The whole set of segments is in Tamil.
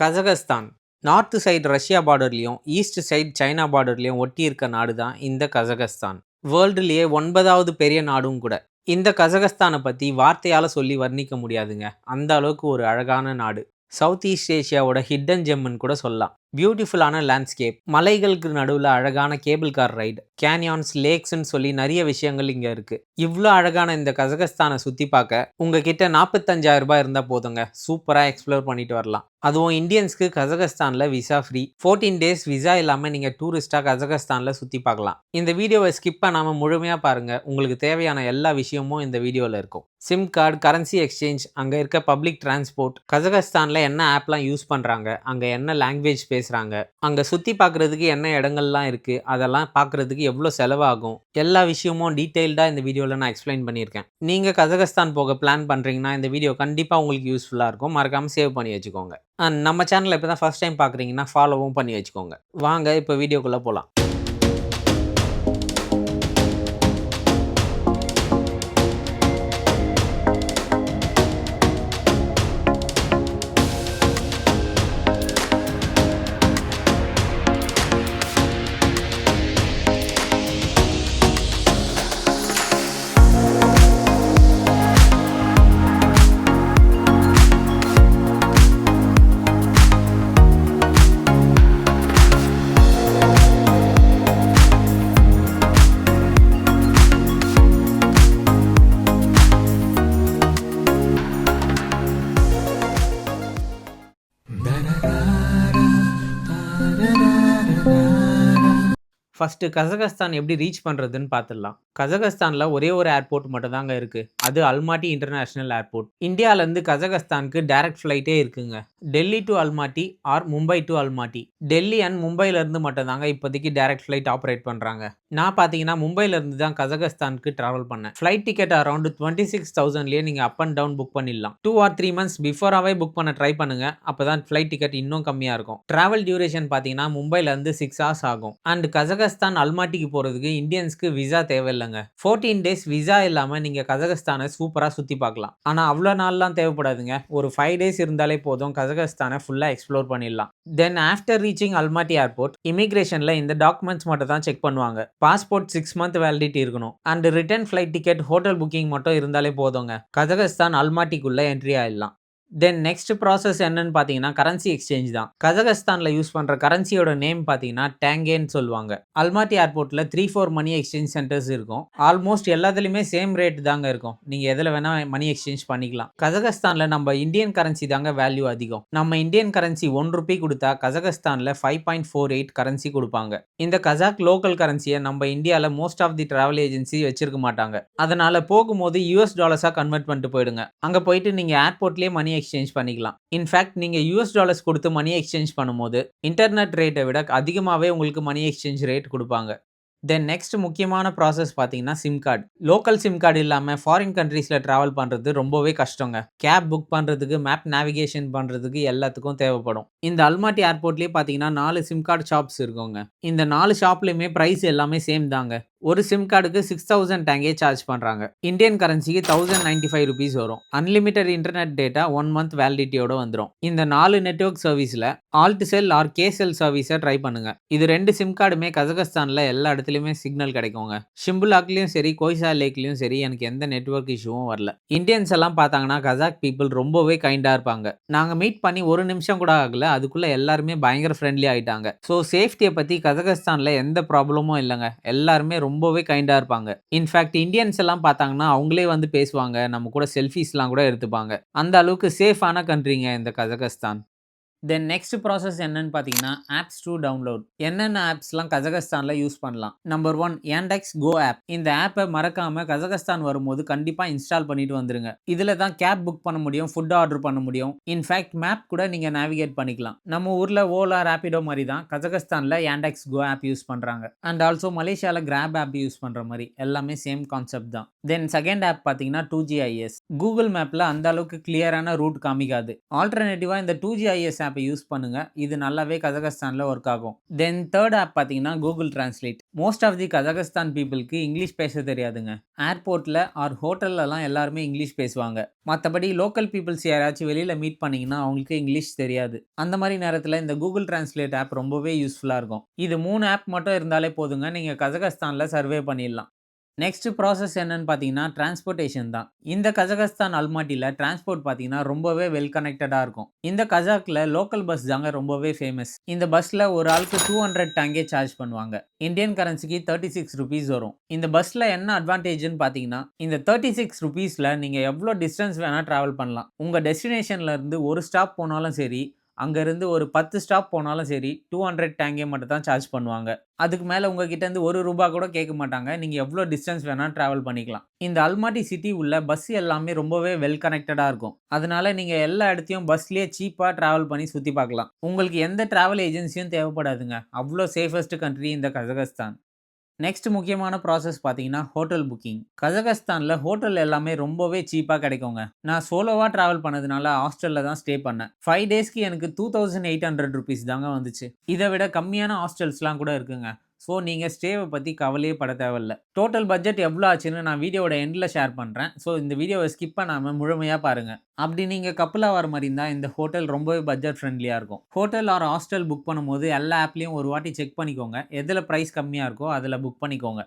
கசகஸ்தான். நார்த் சைடு ரஷ்யா பார்டர்லையும் ஈஸ்ட் சைடு சைனா பார்டர்லையும் ஒட்டி இருக்க நாடு தான் இந்த கசகஸ்தான். வேர்ல்டுலேயே ஒன்பதாவது பெரிய நாடும் கூட. இந்த கசகஸ்தானை பற்றி வார்த்தையால் சொல்லி வர்ணிக்க முடியாதுங்க. அந்த அளவுக்கு ஒரு அழகான நாடு. சவுத் ஈஸ்ட் ஏஷியாவோட ஹிட்டன் ஜெம்முன்னு கூட சொல்லலாம். பியூட்டிஃபுல்லான லேண்ட்ஸ்கேப் மலைகளுக்கு நடுவில் அழகான கேபிள் கார் ரைடு கேனியான்ஸ் லேக்ஸ்ன்னு சொல்லி நிறைய விஷயங்கள் இங்கே இருக்குது இவ்வளோ அழகான இந்த கசகஸ்தானை சுற்றி பார்க்க உங்ககிட்ட நாற்பத்தஞ்சாயிரம் ரூபாய் இருந்தால் போதுங்க. சூப்பராக எக்ஸ்ப்ளோர் பண்ணிட்டு வரலாம். அதுவும் இந்தியன்ஸ்க்கு கசகஸ்தானில் visa free fourteen days visa இல்லாமல் நீங்கள் டூரிஸ்ட்டாக கசகஸ்தானில் சுற்றி பார்க்கலாம். இந்த வீடியோவை ஸ்கிப் பண்ணாமல் முழுமையாக பாருங்கள் உங்களுக்கு தேவையான எல்லா விஷயமும் இந்த வீடியோவில் இருக்கும். சிம் கார்டு கரன்சி எக்ஸ்சேஞ்ச் அங்கே இருக்க பப்ளிக் டிரான்ஸ்போர்ட் கஜகஸ்தானில் என்ன ஆப்லாம் யூஸ் பண்ணுறாங்க அங்கே என்ன லாங்குவேஜ் பேசுகிறாங்க அங்கே சுற்றி பார்க்குறதுக்கு என்ன இடங்கள்லாம் இருக்குது அதெல்லாம் பார்க்குறதுக்கு எவ்வளோ செலவாகும் எல்லா விஷயமும் டீட்டெயில்டாக இந்த வீடியோவில் நான் எக்ஸ்பிளைன் பண்ணியிருக்கேன். நீங்கள் கசகஸ்தான் போக பிளான் பண்ணுறீங்கன்னா இந்த வீடியோ கண்டிப்பாக உங்களுக்கு யூஸ்ஃபுல்லாக இருக்கும். மறக்காமல் சேவ் பண்ணி வச்சுக்கோங்க. நம்ம சேனலை இப்போ தான் ஃபஸ்ட் டைம் பார்க்குறீங்கன்னா ஃபாலோவும் பண்ணி வச்சுக்கோங்க. வாங்க இப்போ வீடியோக்குள்ளே போகலாம் ஃபஸ்ட்டு கசகஸ்தான் எப்படி ரீச் பண்ணுறதுன்னு பார்த்துடலாம். கசகஸ்தானில் ஒரே ஒரு ஏர்போர்ட் மட்டும்தாங்க இருக்குது அது அல்மாட்டி இன்டர்நேஷ்னல் ஏர்போர்ட் இந்தியாவிலேருந்து கசகஸ்தானுக்கு டைரக்ட் ஃப்ளைட்டே இருக்குங்க. Delhi to Almaty or Mumbai to Almaty. Delhi and மும்பையிலேருந்து மட்டும்தாங்க இப்போதைக்கு டைரக்ட் ஃப்ளைட் ஆப்ரேட் பண்ணுறாங்க நான் பார்த்தீங்கன்னா மும்பையிலேருந்து தான் கசகஸ்தானுக்கு ட்ராவல் பண்ணேன். Flight ticket around twenty six தௌசண்ட்லேயே நீங்கள் அப் அண்ட் டவுன் புக் பண்ணிடலாம். டூ ஆர் த்ரீ மந்த்ஸ் பிஃபோராகவே புக் பண்ண ட்ரை பண்ணுங்கள் அப்போ தான் ஃப்ளைட் டிக்கெட் இன்னும் கம்மியாக இருக்கும். ட்ராவல் டியூரேஷன் பார்த்தீங்கன்னா மும்பையிலேருந்து சிக்ஸ் ஹவர்ஸ் ஆகும். அண்ட் கசகஸ்தான் அல்மாட்டிக்கு போகிறதுக்கு இந்தியன்ஸ்க்கு விசா தேவையில்லை இல்லைங்க ஃபோர்டீன் டேஸ் விசா இல்லாமல் நீங்கள் கசகஸ்தானை சூப்பராக சுற்றி பார்க்கலாம். ஆனால் அவ்வளோ நாள்லாம் தேவைப்படாதுங்க. ஒரு ஃபைவ் டேஸ் இருந்தாலே போதும். கசகஸ்தானை ஃபுல்லாக எக்ஸ்ப்ளோர் பண்ணிடலாம். Then after reaching Almaty airport இமிக்ரேஷனில் இந்த டாக்குமெண்ட்ஸ் மட்டும் தான் செக் பண்ணுவாங்க. பாஸ்போர்ட் சிக்ஸ் மந்த் வேலிடிட்டி இருக்கணும். And return flight ticket hotel booking மட்டும் இருந்தாலே போதுங்க. கஜகஸ்தான் அல்மாட்டிக்குள்ளே என்ட்ரி ஆயிடலாம். தென் நெக்ஸ்ட் ப்ராசஸ் என்னன்னு பார்த்தீங்கன்னா கரன்சி எக்ஸ்சேஞ்ச் தான். கஜகஸ்தானில் யூஸ் பண்ணுற கரன்சியோட நேம் பார்த்தீங்கன்னா டேங்கேன்னு சொல்லுவாங்க. அல்மாட்டி ஏர்போர்ட்டில் three four money exchange centres இருக்கும். ஆல்மோஸ்ட் எல்லாத்துலேயுமே சேம் ரேட் தாங்க இருக்கும். நீங்கள் எதில் வேணால் மணி எக்ஸ்சேஞ்ச் பண்ணிக்கலாம். கஜகஸ்தானில் நம்ம இந்தியன் கரன்சி தாங்க வேல்யூ அதிகம். நம்ம இந்தியன் கரன்சி ஒன் ருபி கொடுத்தா கஜகஸ்தானில் five point four eight currency கொடுப்பாங்க. இந்த கஜாக் லோக்கல் கரன்சியை நம்ம இந்தியாவில் most of the travel agency வச்சிருக்க மாட்டாங்க. அதனால் போகும்போது யூஎஸ் டாலர்ஸாக கன்வெர்ட் பண்ணிட்டு போயிடுங்க. அங்கே போயிட்டு நீங்கள் ஏர்போர்ட்லேயே மணி எக்ஸ்சேஞ்ச் பண்ணிக்கலாம். இன்ஃபேக்ட் நீங்கள் யூஎஸ் டாலர்ஸ் கொடுத்து மணி எக்ஸ்சேஞ்ச் பண்ணும்போது இன்டர்நெட் ரேட்டை விட அதிகமாகவே உங்களுக்கு மணி எக்ஸ்சேஞ்ச் ரேட் கொடுப்பாங்க. தென் நெக்ஸ்ட் முக்கியமான ப்ராசஸ் பார்த்தீங்கன்னா sim card local sim card இல்லாமல் ஃபாரின் கண்ட்ரீஸில் ட்ராவல் பண்ணுறது ரொம்பவே கஷ்டங்க. கேப் புக் பண்ணுறதுக்கு மேப் நேவிகேஷன் பண்ணுறதுக்கு எல்லாத்துக்கும் தேவைப்படும். இந்த அல்மாட்டி ஏர்போர்ட்லேயே பார்த்தீங்கன்னா நாலு சிம் கார்டு ஷாப்ஸ் இருக்குங்க. இந்த நாலு ஷாப்லேயுமே ப்ரைஸ் எல்லாமே சேம் தாங்க. ஒரு சிம் கார்டுக்கு சிக்ஸ் தௌசண்ட் டேங்கே சார்ஜ் பண்ணுறாங்க இந்தியன் கரன்சிக்கு தௌசண்ட் நைன்டி ஃபைவ் ருபீஸ் வரும் unlimited internet data one month வேலிடிட்டியோட வந்துடும் இந்த நாலு நெட்ஒர்க் சர்வீஸில் Altel or Kcell சர்வீஸை ட்ரை பண்ணுங்க. இது ரெண்டு சிம் கார்டுமே கஜகஸ்தானில் எல்லா இடத்துலையுமே சிக்னல் கிடைக்குங்க. ஷிம்புலாக்லேயும் சரி கோய்சா லேக்லேயும் சரி எனக்கு எந்த நெட்ஒர்க் இஷ்யூவும் வரல. இந்தியன்ஸ் எல்லாம் பார்த்தாங்கன்னா கஜாக் பீப்புள் ரொம்பவே கைண்டாக இருப்பாங்க. நாங்கள் மீட் பண்ணி ஒரு நிமிஷம் கூட ஆகல அதுக்குள்ளே எல்லாருமே பயங்கர ஃப்ரெண்ட்லி ஆகிட்டாங்க ஸோ சேஃப்டியை பற்றி கஜகஸ்தானில் எந்த ப்ராப்ளமும் இல்லைங்க. எல்லாருமே ரொம்பவே கைண்டாக இருப்பாங்க. இன்ஃபேக்ட் இந்தியன்ஸ் எல்லாம் பார்த்தாங்கன்னா அவங்களே வந்து பேசுவாங்க. நம்ம கூட செல்ஃபீஸ்லாம் கூட எடுத்துப்பாங்க. அந்த அளவுக்கு சேஃபான கண்ட்ரிங்க இந்த கஜகஸ்தான். தென் நெக்ஸ்ட் ப்ராசஸ் என்னன்னு பார்த்தீங்கன்னா ஆப்ஸ் டூ டவுன்லோட் என்னென்ன ஆப்ஸ்லாம் கஜகஸ்தானில் யூஸ் பண்ணலாம்? Number one Yandex Go app இந்த ஆப்பை மறக்காமல் கஜகஸ்தான் வரும்போது கண்டிப்பாக இன்ஸ்டால் பண்ணிட்டு வந்துருங்க. இதில் தான் கேப் புக் பண்ண முடியும் ஃபுட் ஆர்டர் பண்ண முடியும். இன்ஃபேக்ட் மேப் கூட நீங்கள் நேவிகேட் பண்ணிக்கலாம். நம்ம ஊரில் ஓலா ரேபிடோ மாதிரி தான் கஜகஸ்தானில் ஏண்டெக்ஸ் கோ ஆப் யூஸ் பண்ணுறாங்க அண்ட் ஆல்சோ மலேசியாவில் கிராப் ஆப் யூஸ் பண்ணுற மாதிரி எல்லாமே சேம் கான்செப்ட் தான். தென் செகண்ட் ஆப் பார்த்தீங்கன்னா டூ ஜிஐஎஸ் கூகுள் மேப்பில் அந்த அளவுக்கு கிளியரான ரூட் காமிக்காது. ஆல்டர்னேட்டிவாக இந்த டூ ஜிஐஎஸ் ஆப்பை யூஸ் பண்ணுங்கள் இது நல்லாவே கஜகஸ்தானில் ஒர்க் ஆகும். தென் தேர்ட் ஆப் பார்த்தீங்கன்னா Google translate most of the Kazakhstan பீப்புளுக்கு இங்கிலீஷ் பேச தெரியாதுங்க. ஏர்போர்ட்டில் ஆர் ஹோட்டல்லலாம் எல்லாருமே இங்கிலீஷ் பேசுவாங்க. மற்றபடி லோக்கல் பீப்புள்ஸ் யாராச்சும் வெளியில் மீட் பண்ணிங்கன்னா அவங்களுக்கு இங்கிலீஷ் தெரியாது. அந்த மாதிரி நேரத்தில் இந்த கூகுள் டிரான்ஸ்லேட் ஆப் ரொம்பவே யூஸ்ஃபுல்லாக இருக்கும். இது மூணு ஆப் மட்டும் இருந்தாலே போதுங்க. நீங்கள் கஜகஸ்தானில் சர்வே பண்ணிடலாம். நெக்ஸ்ட் ப்ராசஸ் என்னன்னு பார்த்தீங்கன்னா டிரான்ஸ்போர்ட்டேஷன் தான். இந்த கஜகஸ்தான் அல்மாட்டியில் டிரான்ஸ்போர்ட் பார்த்தீங்கன்னா ரொம்பவே வெல் கனெக்டடாக இருக்கும். இந்த கஜாக்கில் லோக்கல் பஸ் தாங்க ரொம்பவே ஃபேமஸ் இந்த பஸ்ஸில் ஒரு ஆளுக்கு டூ ஹண்ட்ரட் டேங்கே சார்ஜ் பண்ணுவாங்க. இந்தியன் கரன்சிக்கு தேர்ட்டி சிக்ஸ் ருபீஸ் வரும். இந்த பஸ்ஸில் என்ன அட்வான்டேஜ்னு பார்த்தீங்கன்னா இந்த தேர்ட்டி சிக்ஸ் ருபீஸில் நீங்கள் எவ்வளோ டிஸ்டன்ஸ் வேணால் ட்ராவல் பண்ணலாம். உங்கள் டெஸ்டினேஷன்லேருந்து ஒரு ஸ்டாப் போனாலும் சரி அங்கேருந்து ஒரு பத்து ஸ்டாப் போனாலும் சரி டூ ஹண்ட்ரட் டேங்கே மட்டும் தான் சார்ஜ் பண்ணுவாங்க. அதுக்கு மேலே உங்ககிட்டருந்து ஒரு ரூபா கூட கேட்க மாட்டாங்க. நீங்கள் எவ்வளோ டிஸ்டன்ஸ் வேணால் ட்ராவல் பண்ணிக்கலாம். இந்த அல்மாட்டி சிட்டி உள்ள பஸ் எல்லாமே ரொம்பவே வெல் கனெக்டடாக இருக்கும். அதனால நீங்கள் எல்லா இடத்தையும் பஸ்லேயே சீப்பாக ட்ராவல் பண்ணி சுற்றி பார்க்கலாம். உங்களுக்கு எந்த ட்ராவல் ஏஜென்சியும் தேவைப்படாதுங்க. அவ்வளோ சேஃபஸ்ட் கண்ட்ரி இந்த கஜகஸ்தான் நெக்ஸ்ட் முக்கியமான ப்ராசஸ் பார்த்தீங்கன்னா ஹோட்டல் புக்கிங் கஜகஸ்தானில் ஹோட்டல் எல்லாமே ரொம்பவே சீப்பாக கிடைக்குங்க. நான் சோலோவாக ட்ராவல் பண்ணதுனால ஹாஸ்டலில் தான் ஸ்டே பண்ணேன். ஃபைவ் டேஸ்க்கு எனக்கு two thousand eight hundred rupees தாங்க வந்துச்சு. இதை விட கம்மியான ஹாஸ்டல்ஸ்லாம் கூட இருக்குங்க. ஸோ நீங்கள் ஸ்டேவை பற்றி கவலையே பட தேவையில்ல. டோட்டல் பட்ஜெட் எவ்வளோ ஆச்சுன்னு நான் வீடியோட எண்டில் ஷேர் பண்ணுறேன் ஸோ இந்த வீடியோவை ஸ்கிப் பண்ணாமல் முழுமையாக பாருங்கள் அப்படி நீங்கள் கப்பலாக வர மாதிரி இருந்தால் இந்த ஹோட்டல் ரொம்பவே பட்ஜெட் ஃப்ரெண்ட்லியாக இருக்கும். ஹோட்டல் ஆர் ஹாஸ்டல் புக் பண்ணும்போது எல்லா ஆப்லேயும் ஒரு வாட்டி செக் பண்ணிக்கோங்க. எதில் ப்ரைஸ் கம்மியாக இருக்கோ அதில் புக் பண்ணிக்கோங்க.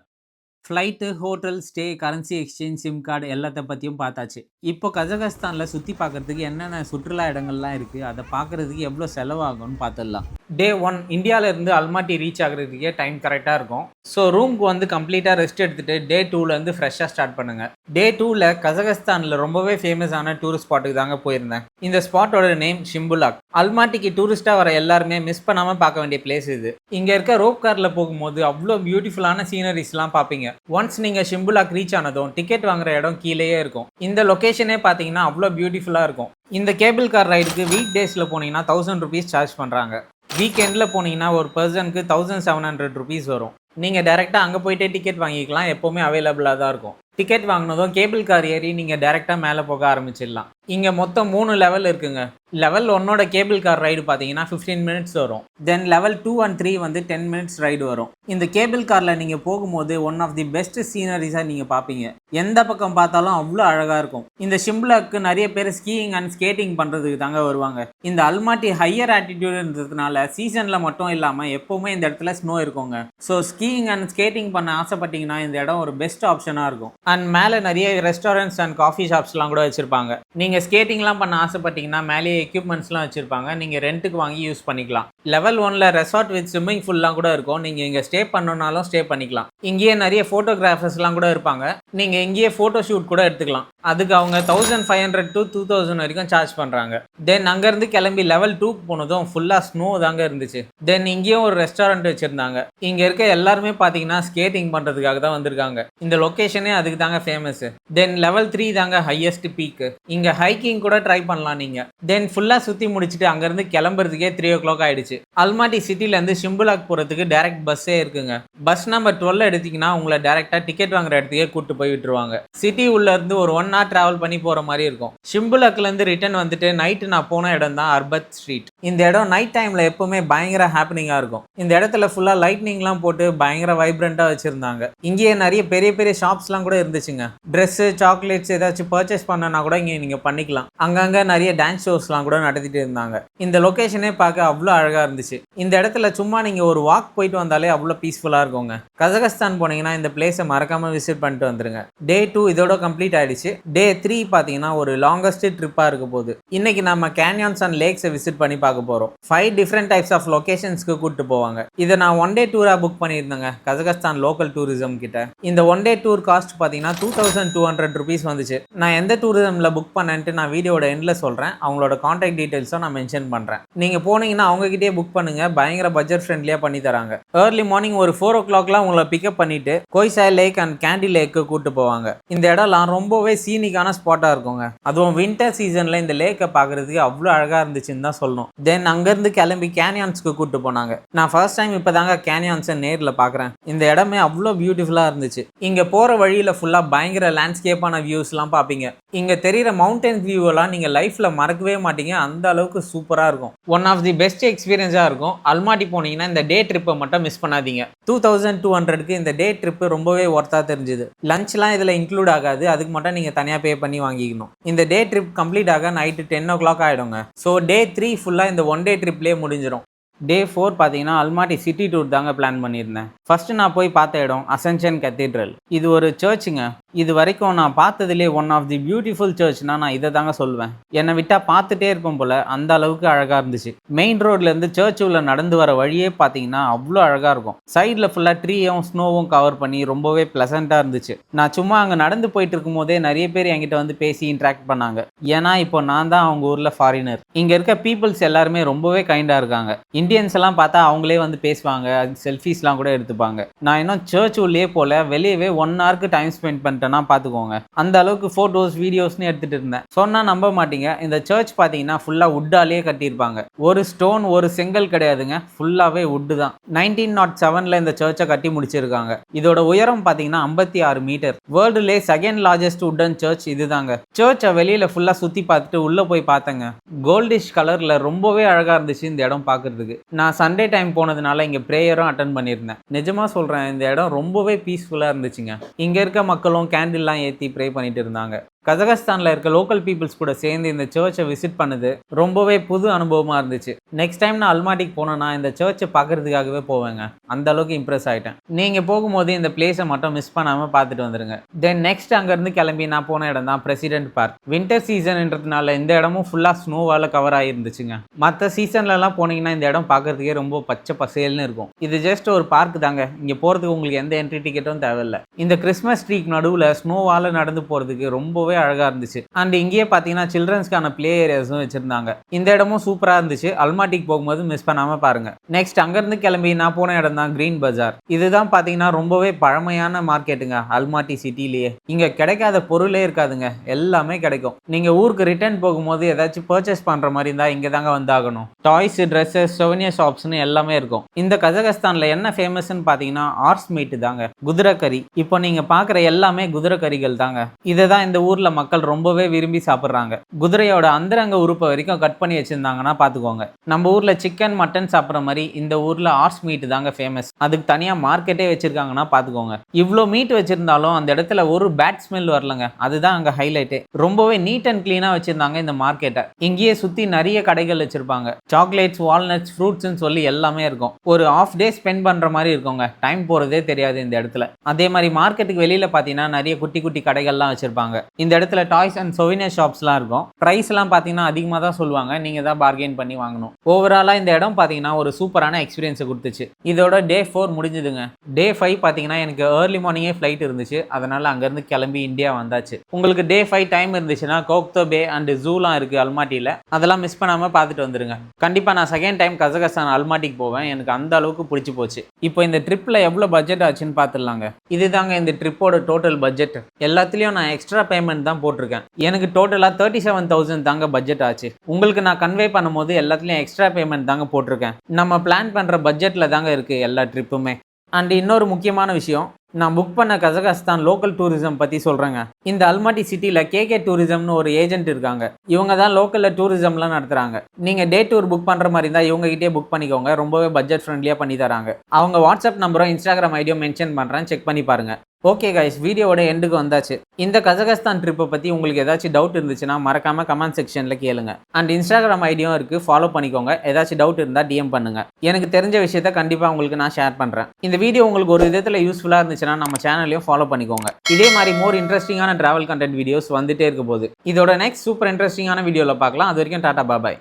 Flight hotel stay currency exchange sim card எல்லாத்த பற்றியும் பார்த்தாச்சு. இப்போ கஜகஸ்தானில் சுற்றி பார்க்குறதுக்கு என்னென்ன சுற்றுலா இடங்கள்லாம் இருக்குது அதை பார்க்குறதுக்கு எவ்வளோ செலவாகும்னு பார்த்துடலாம். டே ஒன் இந்தியாவிலேருந்து அல்மாட்டி ரீச் ஆகுறதுக்கே டைம் கரெக்டாக இருக்கும். ஸோ ரூம்க்கு வந்து கம்ப்ளீட்டாக ரெஸ்ட் எடுத்துகிட்டு டே டூலேருந்து ஃப்ரெஷ்ஷாக ஸ்டார்ட் பண்ணுங்கள் டே டூவில் கஜகஸ்தானில் ரொம்பவே ஃபேமஸான டூரிஸ்ட் ஸ்பாட்டுக்கு தாங்க போயிருந்தேன். இந்த ஸ்பாட்டோட நேம் ஷிம்புலாக் அல்மாட்டிக்கு டூரிஸ்ட்டாக வர எல்லாருமே மிஸ் பண்ணாமல் பார்க்க வேண்டிய பிளேஸ் இது. இங்கே இருக்க ரோப் காரில் போகும்போது அவ்வளோ பியூட்டிஃபுல்லான சீனரிஸ்லாம் பார்ப்பீங்க. ஒன்ஸ் நீங்கள் ஷிம்புலாக் ரீச் ஆனதும் டிக்கெட் வாங்குற இடம் கீழேயே இருக்கும். இந்த லொக்கேஷனே பார்த்தீங்கன்னா அவ்வளோ பியூட்டிஃபுல்லாக இருக்கும். இந்த கேபிள் கார் ரைடுக்கு வீக் டேஸில் போனீங்கன்னா தௌசண்ட் ருபீஸ் சார்ஜ் பண்ணுறாங்க வீக்கெண்டில் போனீங்கன்னா ஒரு பர்சனுக்கு தௌசண்ட் செவன் ஹண்ட்ரட் ருபீஸ் வரும். நீங்கள் டேரெக்டாக அங்கே போயிட்டே டிக்கெட் வாங்கிக்கலாம். எப்போவுமே அவைலபிளாக தான் இருக்கும். டிக்கெட் வாங்கினதும் கேபிள் கார் ஏறி நீங்கள் டேரெக்டாக மேலே போக ஆரம்பிச்சிடலாம். இங்கே மொத்தம் மூணு லெவல் இருக்குங்க. லெவல் ஒன்னோட கேபிள் கார் ரைடு பார்த்தீங்கன்னா ஃபிஃப்டீன் மினிட்ஸ் வரும். Then level two and three வந்து டென் மினிட்ஸ் ரைடு வரும். இந்த கேபிள் காரில் நீங்கள் போகும்போது ஒன் ஆஃப் தி பெஸ்ட் சீனரிஸாக நீங்கள் பார்ப்பீங்க எந்த பக்கம் பார்த்தாலும் அவ்வளோ அழகாக இருக்கும். இந்த ஷிம்லாக்கு நிறைய பேர் ஸ்கீயிங் அண்ட் ஸ்கேட்டிங் பண்ணுறதுக்கு தாங்க வருவாங்க. இந்த அல்மாட்டி ஹையர் ஆட்டிடியூடுன்றதுனால சீசனில் மட்டும் இல்லாமல் எப்போவுமே இந்த இடத்துல ஸ்னோ இருக்குங்க. ஸோ ஸ்கீயிங் அண்ட் ஸ்கேட்டிங் பண்ண ஆசைப்பட்டீங்கன்னா இந்த இடம் ஒரு பெஸ்ட் ஆப்ஷனாக இருக்கும். அண்ட் மேலே நிறைய ரெஸ்டாரண்ட்ஸ் அண்ட் காஃபி ஷாப்ஸ்லாம் கூட வச்சுருப்பாங்க. நீங்கள் நீங்கள் ஸ்கேட்டிங்லாம் பண்ண ஆசைப்பட்டீங்கன்னா மேலேயே எக்யூப்மெண்ட்ஸ்லாம் வச்சுருப்பாங்க. நீங்கள் ரெண்ட்டுக்கு வாங்கி யூஸ் பண்ணிக்கலாம். லெவல் ஒனில் ரெசார்ட் வித் ஸ்விம்மிங் ஃபுல்லாம் கூட இருக்கும். நீங்கள் இங்கே ஸ்டே பண்ணணுன்னாலும் ஸ்டே பண்ணிக்கலாம். இங்கேயே நிறைய ஃபோட்டோகிராஃபர்ஸ்லாம் கூட இருப்பாங்க. நீங்கள் இங்கேயே ஃபோட்டோ ஷூட் கூட எடுத்துக்கலாம். அதுக்கு அவங்க thousand five hundred to two thousand வரைக்கும் சார்ஜ் பண்ணுறாங்க தென் அங்கேருந்து கிளம்பி லெவல் டூக்கு போனதும் ஃபுல்லாக ஸ்னோ தாங்க இருந்துச்சு. தென் இங்கேயும் ஒரு ரெஸ்டாரண்ட் வச்சுருந்தாங்க. இங்கே இருக்க எல்லாருமே பார்த்தீங்கன்னா ஸ்கேட்டிங் பண்ணுறதுக்காக தான் வந்திருக்காங்க. இந்த லொக்கேஷனே அதுக்கு தாங்க ஃபேமஸ் தென் லெவல் த்ரீ தாங்க ஹையஸ்ட் பீக்கு இங்கே ஹைக்கிங் கூட ட்ரை பண்ணலாம் நீங்கள் தென் ஃபுல்லாக சுற்றி முடிச்சுட்டு அங்கேருந்து கிளம்புறதுக்கே த்ரீ ஓ கிளாக் ஆகிடுச்சு அல்மாட்டி சிட்டிலேருந்து ஷிம்புலாக் போகிறதுக்கு டேரக்ட் பஸ்ஸே இருக்குங்க. பஸ் நம்பர் டுவெல் எடுத்தீங்கன்னா உங்களை டேரெக்டாக டிக்கெட் வாங்குற இடத்துக்கே கூட்டு போய் விட்டுருவாங்க. சிட்டி உள்ளேருந்து ஒரு ஒன் ஹவர் ட்ராவல் பண்ணி போகிற மாதிரி இருக்கும். ஷிம்புலாக்லேருந்து ரிட்டர்ன் வந்துட்டு நைட்டு நான் போன இடம் தான் அர்பத் ஸ்ட்ரீட் இந்த இடம் நைட் டைமில் எப்பவுமே பயங்கர ஹாப்பனிங்காக இருக்கும். இந்த இடத்துல ஃபுல்லாக லைட்னிங்லாம் போட்டு பயங்கர வைப்ரண்ட்டாக வச்சுருந்தாங்க. இங்கேயே நிறைய பெரிய பெரிய ஷாப்ஸ்லாம் கூட இருந்துச்சுங்க. ட்ரெஸ்ஸு சாக்லேட்ஸ் ஏதாச்சும் பர்ச்சேஸ் பண்ணனா கூட இங்கே நீங்கள் பண்ணிக்கலாம். அங்கங்கே நிறைய டான்ஸ் ஷோஸ்லாம் கூட நடத்திட்டு இருந்தாங்க. இந்த லொக்கேஷனே பார்க்க அவ்வளோ அழகாக இருந்துச்சு. இந்த இடத்துல சும்மா நீங்கள் ஒரு வாக் போயிட்டு வந்தாலே அவ்வளோ பீஸ்ஃபுல்லாக இருக்குங்க. கஜகஸ்தான் போனீங்கன்னா இந்த பிளேஸை மறக்காமல் விசிட் பண்ணிட்டு வந்துருங்க. டே டூ இதோட கம்ப்ளீட் ஆயிடுச்சு. டே த்ரீ பார்த்தீங்கன்னா ஒரு லாங்கஸ்ட் ட்ரிப்பாக இருக்க போகுது. இன்னைக்கு நம்ம கேனியான்ஸ் அண்ட் லேக்ஸை விசிட் பண்ணி பார்க்க போகிறோம் ஃபைவ் டிஃப்ரெண்ட் டைப்ஸ் ஆஃப் லொகேஷன்ஸ்க்கு கூப்பிட்டு போவாங்க. இதை நான் ஒன் டே டூராக புக் பண்ணியிருந்தேங்க. கஜகஸ்தான் லோக்கல் டூரிசம் கிட்ட. இந்த ஒன் டே டூர் காஸ்ட் பார்த்தீங்கன்னா two thousand two hundred rupees வந்துச்சு. நான் எந்த டூரிசமில் புக் பண்ணேன்ட்டு நான் வீடியோட எண்டில் சொல்கிறேன் அவங்களோட காண்டாக்ட் டீட்டெயில்ஸும் நான் மென்ஷன் பண்ணுறேன் நீங்கள் போனீங்கன்னா அவங்ககிட்டயே புக் பண்ணுங்க. பயங்கர பட்ஜெட் ஃப்ரெண்ட்லியாக பண்ணி தராங்க. ஏர்லி மார்னிங் ஒரு ஃபோர் ஓ கிளாக்லாம் உங்களை பிக்கப் பண்ணிட்டு கொய்சா லேக் அண்ட் கேண்டி லேக்கு கூப்பிட்டு போவாங்க. இந்த இடம்லாம் ரொம்பவே சீனிக்கான ஸ்பாட்டாக இருக்குங்க. அதுவும் வின்டர் சீசனில் இந்த லேக்கை பார்க்கறதுக்கு அவ்வளோ அழகாக இருந்துச்சுன்னு தான் சொல்லணும். தென் அங்கேருந்து கிளம்பி கேனியான்ஸ்க்கு கூப்பிட்டு போனாங்க. நான் ஃபர்ஸ்ட் டைம் இப்போ தாங்க கேனியான்ஸை நேரில் பார்க்குறேன். இந்த இடமே அவ்வளோ பியூட்டிஃபுல்லாக இருந்துச்சு. இங்கே போகிற வழியில் ஃபுல்லாக பயங்கர லேண்ட்ஸ்கேப்பான வியூஸ்லாம் பார்ப்பீங்க. இங்கே தெரியிற மவுண்டன் ஆடியன்ஸ் வியூவெல்லாம் நீங்கள் லைஃப்பில் மறக்கவே மாட்டீங்க. அந்த அளவுக்கு சூப்பராக இருக்கும். ஒன் ஆஃப் தி பெஸ்ட் எக்ஸ்பீரியன்ஸாக இருக்கும். அல்மாட்டி போனீங்கன்னா இந்த டே ட்ரிப்பை மட்டும் மிஸ் பண்ணாதீங்க. டூ தௌசண்ட் டூ ஹண்ட்ரடுக்கு இந்த டே ட்ரிப்பு ரொம்பவே ஒர்த்தாக தெரிஞ்சுது. லஞ்ச்லாம் இதில் இன்க்ளூட் ஆகாது. அதுக்கு மட்டும் நீங்கள் தனியாக பே பண்ணி வாங்கிக்கணும். இந்த டே ட்ரிப் கம்ப்ளீட் ஆக நைட்டு டென் ஓ கிளாக் ஆகிடுங்க ஸோ டே த்ரீ ஃபுல்லாக இந்த ஒன் டே ட்ரிப்லேயே முடிஞ்சிடும் டே ஃபோர் பார்த்தீங்கன்னா அல்மாட்டி சிட்டி டூர் தாங்க பிளான் பண்ணியிருந்தேன். ஃபஸ்ட்டு நான் போய் பார்த்த இடம் அசென்ஷன் கத்தீட்ரல் இது ஒரு சர்ச்சுங்க இது வரைக்கும் நான் பார்த்ததுலேயே ஒன் ஆஃப் தி பியூட்டிஃபுல் சர்ச்னா நான் இதை தாங்க சொல்லுவேன் என்னை விட்டால் பார்த்துட்டே இருப்போம் போல் அந்த அளவுக்கு அழகாக இருந்துச்சு. மெயின் ரோட்லேருந்து சர்ச் உள்ள நடந்து வர வழியே பார்த்தீங்கன்னா அவ்வளோ அழகாக இருக்கும். சைடில் ஃபுல்லாக ட்ரீயும் ஸ்னோவும் கவர் பண்ணி ரொம்பவே ப்ளசண்ட்டாக இருந்துச்சு. நான் சும்மா அங்கே நடந்து போயிட்டு இருக்கும்போதே நிறைய பேர் என்கிட்ட வந்து பேசி இன்ட்ராக்ட் பண்ணாங்க. ஏன்னா இப்போ நான் தான் அவங்க ஊரில் ஃபாரினர் இங்கே இருக்க பீப்புள்ஸ் எல்லாருமே ரொம்பவே கைண்டாக இருக்காங்க. இந்தியன்ஸ் எல்லாம் பார்த்தா அவங்களே வந்து பேசுவாங்க செல்ஃபீஸ்லாம் கூட எடுத்துப்பாங்க. நான் இன்னும் சர்ச் உள்ளே போல வெளியவே ஒன் ஹவருக்கு டைம் ஸ்பெண்ட் பண்ணிட்டேன்னா பார்த்துக்கோங்க. அந்த அளவுக்கு ஃபோட்டோஸ் வீடியோஸ்னு எடுத்துகிட்டு இருந்தேன். சொன்னால் நம்ப மாட்டீங்க. இந்த சர்ச் பார்த்தீங்கன்னா ஃபுல்லாக உட்டாலேயே கட்டியிருப்பாங்க. ஒரு ஸ்டோன் ஒரு செங்கல் கிடையாதுங்க. ஃபுல்லாகவே உட்டு தான். நைன்டீன் நாட் செவனில் இந்த சர்ச்சை கட்டி முடிச்சிருக்காங்க. இதோட உயரம் பார்த்தீங்கன்னா ஐம்பத்தி ஆறு மீட்டர் வேர்ல்டுலே செகண்ட் லார்ஜஸ்ட் உட்டன் சர்ச் இதுதாங்க. சர்ச்சை வெளியில் ஃபுல்லாக சுற்றி பார்த்துட்டு உள்ளே போய் பார்த்தேங்க. கோல்டிஷ் கலரில் ரொம்பவே அழகாக இருந்துச்சு இந்த இடம் பார்க்குறதுக்கு. நான் சண்டே டைம் போனதுனால இங்கே ப்ரேயரும் அட்டன் பண்ணியிருந்தேன். நிஜமாக சொல்கிறேன் இந்த இடம் ரொம்பவே பீஸ்ஃபுல்லாக இருந்துச்சுங்க. இங்கே இருக்க மக்களும் கேண்டில்லாம் ஏற்றி ப்ரே பண்ணிட்டு இருந்தாங்க. கஜகஸ்தானில் இருக்க லோக்கல் பீப்புள்ஸ் கூட சேர்ந்து இந்த சர்ச்சை விசிட் பண்ணுது. ரொம்பவே புது அனுபவமாக இருந்துச்சு. நெக்ஸ்ட் டைம் நான் அல்மாட்டிக்கு போனேன்னா இந்த சர்ச்சை பார்க்கறதுக்காகவே போவேங்க. அந்த அளவுக்கு இம்ப்ரெஸ் ஆகிட்டேன் நீங்கள் போகும்போது இந்த பிளேஸை மட்டும் மிஸ் பண்ணாமல் பார்த்துட்டு வந்துருங்க. தென் நெக்ஸ்ட் அங்கேருந்து கிளம்பி நான் போன இடம் தான் பிரசிடென்ட் பார்க் வின்டர் சீசன்ன்றதுனால இந்த இடமும் ஃபுல்லாக ஸ்னோவால் கவர் ஆகிருந்துச்சுங்க மற்ற சீசன்லலாம் போனீங்கன்னா இந்த இடம் பார்க்கறதுக்கே ரொம்ப பச்சை பசேல்னு இருக்கும். இது ஜஸ்ட் ஒரு பார்க் தாங்க. இங்கே போகிறதுக்கு உங்களுக்கு எந்த என்ட்ரி டிக்கெட்டும் தேவையில்லை. இந்த கிறிஸ்மஸ் ட்ரீக்கு நடுவில் ஸ்னோவால் நடந்து போகிறதுக்கு ரொம்பவே அழகாக இருந்துச்சு. அண்ட் இங்கேயே பார்த்தீங்கன்னா சில்ட்ரன்ஸ்க்கான பிளே ஏரியாஸும் வச்சுருந்தாங்க. இந்த இடமும் சூப்பராக இருந்துச்சு. அல்மாட்டிக்கு போகும்போது மிஸ் பண்ணாமல் பாருங்க. நெக்ஸ்ட் அங்கேருந்து கிளம்பி நான் போன இடம் தான் க்ரீன் பஜார் இதுதான் பார்த்தீங்கன்னா ரொம்பவே பழமையான மார்க்கெட்டுங்க. அல்மாட்டி சிட்டிலேயே. இங்கே கிடைக்காத பொருளே இருக்காதுங்க. எல்லாமே கிடைக்கும். நீங்கள் ஊருக்கு ரிட்டர்ன் போகும்போது ஏதாச்சும் பர்ச்சேஸ் பண்ணுற மாதிரி இருந்தால் இங்கே தாங்க வந்தாகணும் டாய்ஸ் ட்ரெஸ்ஸஸ் சொவனியர் ஷாப்ஸ்னு எல்லாமே இருக்கும். இந்த கஜகஸ்தானில் என்ன ஃபேமஸ்ன்னு பார்த்தீங்கன்னா ஆர்ஸ் மீட் தாங்க. குதிரை கறி இப்போ நீங்கள் பார்க்குற எல்லாமே குதிரை கறிகள் தாங்க. இதை தான் இந்த ஊரில் மக்கள் ரொம்பவே விரும்பி சாப்பிட்றாங்க. குதிரையோட அந்தரங்க உறுப்பை வரைக்கும் கட் பண்ணி வச்சுருந்தாங்கன்னா பார்த்துக்கோங்க நம்ம ஊரில் சிக்கன் மட்டன் சாப்பிட்ற மாதிரி இந்த ஊரில் ஆர்ஸ் மீட் தாங்க ஃபேமஸ் அதுக்கு தனியாக மார்க்கெட்டே வச்சுருக்காங்கன்னா பார்த்துக்கோங்க இவ்வளோ மீட் வச்சுருந்தாலும் அந்த இடத்துல ஒரு பேட் ஸ்மெல் வரலங்க. அதுதான் அங்கே ஹைலைட்டே ரொம்பவே நீட் அண்ட் க்ளீனாக வச்சுருந்தாங்க இந்த மார்க்கெட்டை இங்கேயே சுற்றி நிறைய கடைகள் வச்சுருப்பாங்க. சாக்லேட்ஸ் வால்நட்ஸ் ஃப்ரூட்ஸ்னு சொல்லி எல்லாமே இருக்கும். ஒரு ஆஃப் டே ஸ்பெண்ட் பண்ணுற மாதிரி இருக்குங்க. டைம் போகிறதே தெரியாது இந்த இடத்துல. அதே மாதிரி மார்க்கெட்டுக்கு வெளியில் பார்த்தீங்கன்னா நிறைய குட்டி குட்டி கடைகள்லாம் வச்சுருப்பாங்க. இந்த இடத்துல டாய்ஸ் அண்ட் சொவினர் ஷாப்ஸ்லாம் இருக்கும். ப்ரைஸ்லாம் பார்த்தீங்கன்னா அதிகமாக தான் சொல்லுவாங்க. நீங்கள் தான் பார்கெயின் பண்ணி வாங்கணும். ஓவராலாக இந்த இடம் பார்த்தீங்கன்னா ஒரு சூப்பரான எக்ஸ்பீரியன்ஸை கொடுத்துச்சு. இதோட டே ஃபோர் முடிஞ்சுதுங்க. டே ஃபைவ் பார்த்தீங்கன்னா எனக்கு ஏர்லி மார்னிங்கே ஃப்ளைட் இருந்துச்சு. அதனால் அங்கேருந்து கிளம்பி இந்தியா வந்தாச்சு. உங்களுக்கு டே ஃபைவ் டைம் இருந்துச்சுன்னா கோக்தோ பே அண்ட் ஜூலாம் இருக்குது அல்மாட்டியில் அதெல்லாம் மிஸ் பண்ணாமல் பார்த்துட்டு வந்துருங்க. கண்டிப்பாக நான் செகண்ட் டைம் கசகஸ்தான் அல்மாட்டிக்கு போவேன். எனக்கு அந்த அளவுக்கு பிடிச்சி போச்சு. இப்போ இந்த ட்ரிப்பில் எவ்வளோ பட்ஜெட் ஆச்சுன்னு பார்த்துடலாங்க இதுதாங்க இந்த ட்ரிப்போட டோட்டல் பட்ஜெட் எல்லாத்துலேயும் நான் எக்ஸ்ட்ரா பேமெண்ட் தான் போட்டிருக்கேன். எனக்கு டோட்டலாக தேர்ட்டி செவன் தௌசண்ட் தாங்க பட்ஜெட் ஆச்சு. உங்களுக்கு நான் கன்வே பண்ணும்போது எல்லாத்துலேயும் எக்ஸ்ட்ரா பேமெண்ட் தாங்க போட்டிருக்கேன். நம்ம பிளான் பண்ணுற பட்ஜெட்டில் தாங்க இருக்குது எல்லா ட்ரிப்புமே அண்ட் இன்னொரு முக்கியமான விஷயம் நான் புக் பண்ண கசகஸ்தான் லோக்கல் டூரிசம் பற்றி சொல்கிறேங்க இந்த அல்மாட்டி சிட்டியில் கேகே டூரிசம்னு ஒரு ஏஜென்ட் இருக்காங்க. இவங்க தான் லோக்கலில் டூரிசம்லாம் நடத்துகிறாங்க நீங்கள் டே டூர் புக் பண்ணுற மாதிரி இருந்தால் இவங்ககிட்டே புக் பண்ணிக்கோங்க. ரொம்பவே பட்ஜெட் ஃப்ரெண்ட்லியாக பண்ணி தராங்க. அவங்க வாட்ஸ்அப் நம்பரும் இன்ஸ்டாகிராம் ஐடியும் மென்ஷன் பண்ணுறேன் செக் பண்ணி பாருங்கள் ஓகே கைஸ் வீடியோவோட எண்டுக்கு வந்தாச்சு. இந்த கஜகஸ்தான் ட்ரிப்பை பற்றி உங்களுக்கு ஏதாச்சும் டவுட் இருந்துச்சுன்னா மறக்காம கமெண்ட் செக்ஷனில் கேளுங்க. அண்ட் இன்ஸ்டாகிராம் ஐடியும் இருக்குது ஃபாலோ பண்ணிக்கோங்க. ஏதாச்சும் டவுட் இருந்தால் டிஎம் பண்ணுங்க. எனக்கு தெரிஞ்ச விஷயத்த கண்டிப்பாக உங்களுக்கு நான் ஷேர் பண்ணுறேன் இந்த வீடியோ உங்களுக்கு ஒரு விதத்தில் யூஸ்ஃபுல்லாக இருந்துச்சுன்னா நம்ம சேனலையும் ஃபாலோ பண்ணிக்கோங்க. இதே மாதிரி மோர் இன்ட்ரெஸ்டிங்கான டிராவல் கண்டென்ட் வீடியோஸ் வந்துட்டே இருக்க போது இதோட நெக்ஸ்ட் சூப்பர் இன்ட்ரெஸ்டிங்கான வீடியோவில் பார்க்கலாம். அது வரைக்கும் டாடா பாபாய்